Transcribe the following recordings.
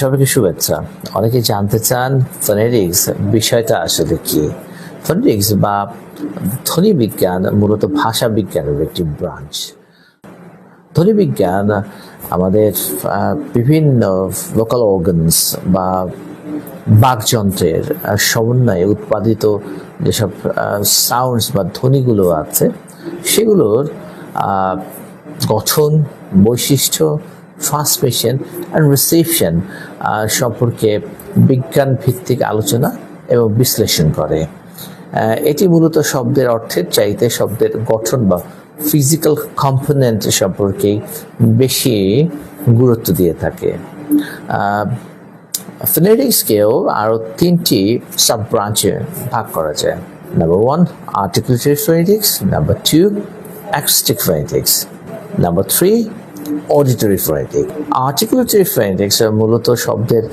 সবাইকে শুভেচ্ছা। অনেকে জানতে চান ফোনেটিক্স বিষয়টা আসলে কি? ফোনেটিক্স বা ধ্বনি বিজ্ঞান মূলত ভাষা বিজ্ঞানের একটি ব্রাঞ্চ ধ্বনি বিজ্ঞান আমাদের বিভিন্ন লোকাল অর্গানস বা বাকযন্ত্রের সমন্বয়ে উৎপাদিত যেসব সাউন্ডস বা ধ্বনিগুলো আছে, সেগুলোর গঠন, বৈশিষ্ট্য ট্রান্সমিশন অ্যান্ড রিসিপশন সম্পর্কে বিজ্ঞান ভিত্তিক আলোচনা এবং বিশ্লেষণ করে। এটি মূলত শব্দের অর্থের চাইতে শব্দের গঠন বা ফিজিক্যাল কম্পোনেন্ট সম্পর্কে বেশি গুরুত্ব দিয়ে থাকে। ফিনেটিক্সকেও আরও তিনটি সাব ব্রাঞ্চে ভাগ করা যায়। Number one articulatory phonetics number two acoustic phonetics number three auditory phonetic articulatory phonetics মূলত শব্দের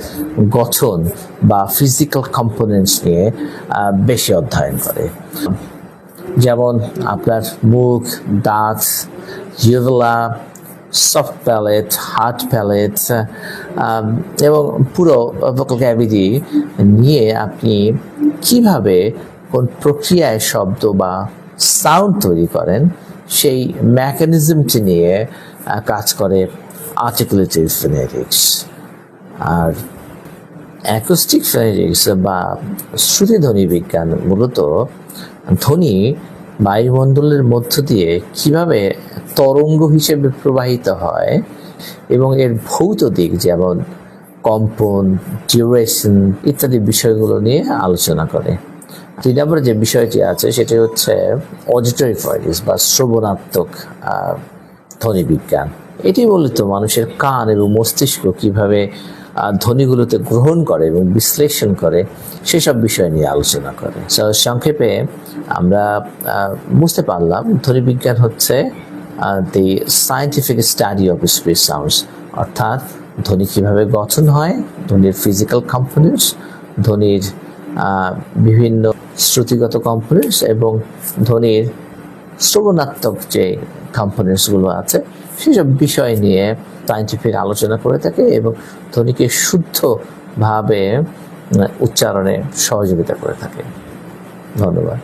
গঠন বা ফিজিক্যাল কম্পোনেন্টস নিয়ে বেশি অধ্যয়ন করে। যেমন আপনার মুখ, দাঁত জিভলা সফট প্যালেট হার্ড প্যালেট এবং পুরো ভোকাল ক্যাভিটি নিয়ে আপনি কীভাবে কোন প্রক্রিয়ায় শব্দ বা সাউন্ড তৈরি করেন, সেই মেকানিজমটি নিয়ে কাজ করে আর্টিকুলেটিভ ফিনেটিক্স আর অ্যাকোস্টিক ফিজিক্স বা শ্রুতিধ্বনি বিজ্ঞান মূলত ধ্বনি বায়ুমণ্ডলের মধ্য দিয়ে কীভাবে তরঙ্গ হিসেবে প্রবাহিত হয় এবং এর ভৌত দিক যেমন কম্পন ডিউরেশন ইত্যাদি বিষয়গুলো নিয়ে আলোচনা করে। দুই নম্বরে যে বিষয়টি আছে, সেটি হচ্ছে অডিটরি ফিজিক্স বা শ্রবণাত্মক ধ্বনি বিজ্ঞান। এটি মূলত মানুষের কান এবং মস্তিষ্ক কীভাবে ধ্বনিগুলোতে গ্রহণ করে এবং বিশ্লেষণ করে, সেসব বিষয় নিয়ে আলোচনা করে। সংক্ষেপে আমরা বুঝতে পারলাম ধ্বনি বিজ্ঞান হচ্ছে the scientific study of speech sounds অর্থাৎ ধ্বনি কীভাবে গঠন হয়, ধ্বনির ফিজিক্যাল কম্পোনেন্টস ধ্বনির বিভিন্ন শ্রুতিগত কম্পোনেন্টস এবং ধ্বনির শ্রবণাত্মক যে কম্পোনেন্টসগুলো আছে, সেসব বিষয় নিয়ে সাইন্টিফিক আলোচনা করে থাকে এবং ধ্বনিকে শুদ্ধভাবে, উচ্চারণে সহযোগিতা করে থাকে। ধন্যবাদ।